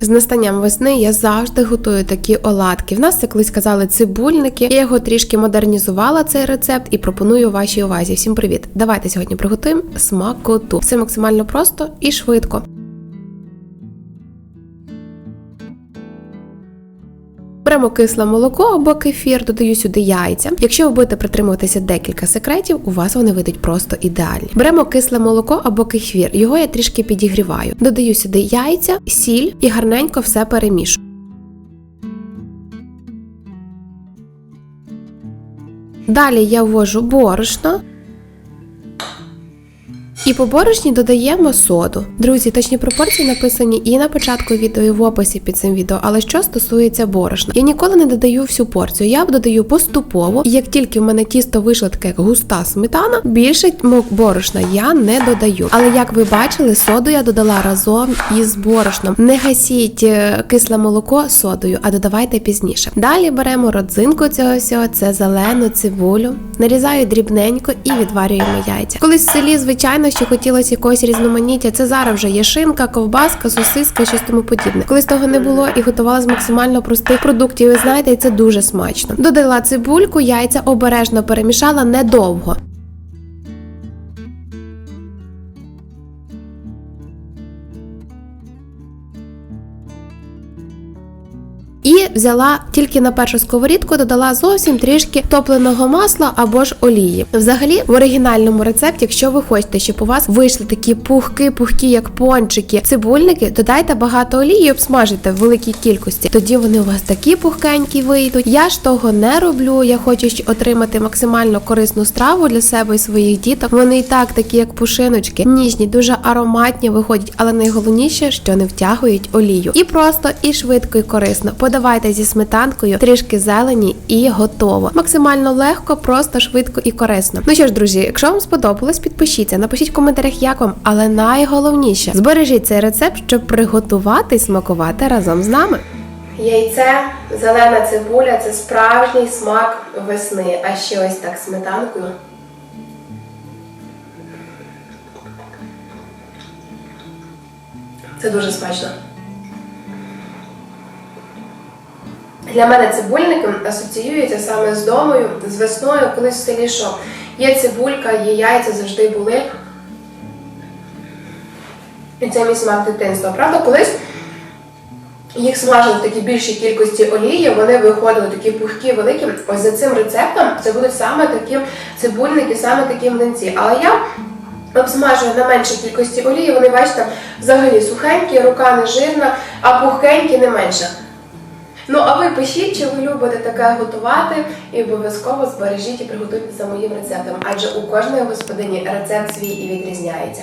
З настанням весни я завжди готую такі оладки. В нас це колись казали цибульники. Я його трішки модернізувала цей рецепт і пропоную вашій увазі. Всім привіт! Давайте сьогодні приготуємо смакоту. Все максимально просто і швидко. Беремо кисле молоко або кефір, додаю сюди яйця. Якщо ви будете притримуватися декілька секретів, у вас вони вийдуть просто ідеальні. Беремо кисле молоко або кефір, його я трішки підігріваю. Додаю сюди яйця, сіль і гарненько все перемішую. Далі я ввожу борошно. І по борошні додаємо соду. Друзі, точні пропорції написані і на початку відео, і в описі під цим відео. Але що стосується борошна, я ніколи не додаю всю порцію. Я додаю поступово. І як тільки в мене тісто вийшло таке густа сметана, більше борошна я не додаю. Але як ви бачили, соду я додала разом із борошном. Не гасіть е, кисле молоко содою, а додавайте пізніше. Далі беремо родзинку цього всього, це зелену цибулю, нарізаю дрібненько і відварюємо яйця. Колись в селі, звичайно, що хотілося якогось різноманіття. Це зараз вже є шинка, ковбаска, сосиска, щось тому подібне. Колись того не було і готувала з максимально простих продуктів. Ви знаєте, і це дуже смачно. Додала цибульку, яйця обережно перемішала недовго. Взяла тільки на першу сковорідку, додала зовсім трішки топленого масла або ж олії. Взагалі, в оригінальному рецепті, якщо ви хочете, щоб у вас вийшли такі пухки, пухкі, як пончики, цибульники, додайте багато олії і обсмажите в великій кількості. Тоді вони у вас такі пухкенькі вийдуть. Я ж того не роблю. Я хочу отримати максимально корисну страву для себе і своїх діток. Вони і так такі, як пушиночки, ніжні, дуже ароматні виходять, але найголовніше, що не втягують олію. І просто, і швидко, і корисно. Подавайте зі сметанкою, трішки зелені і готово. Максимально легко, просто, швидко і корисно. Ну що ж, друзі, якщо вам сподобалось, підпишіться, напишіть в коментарях, як вам, але найголовніше збережіть цей рецепт, щоб приготувати і смакувати разом з нами. Яйце, зелена цибуля це справжній смак весни. А ще ось так сметанкою. Це дуже смачно. Для мене цибульники асоціюються саме з домою, з весною, колись в селі є цибулька, є яйця, завжди були. І це мій смак дитинства. Правда, колись їх смажили в такій більшій кількості олії, вони виходили такі пухкі, великі. Ось за цим рецептом це будуть саме такі цибульники, саме такі млинці. Але я обсмажую на меншій кількості олії, вони, бачите, взагалі сухенькі, рука не жирна, а пухкенькі не менше. Ну, а ви пишіть, чи ви любите таке готувати, і обов'язково збережіть і приготуйте за моїм рецептом, адже у кожної господині рецепт свій і відрізняється.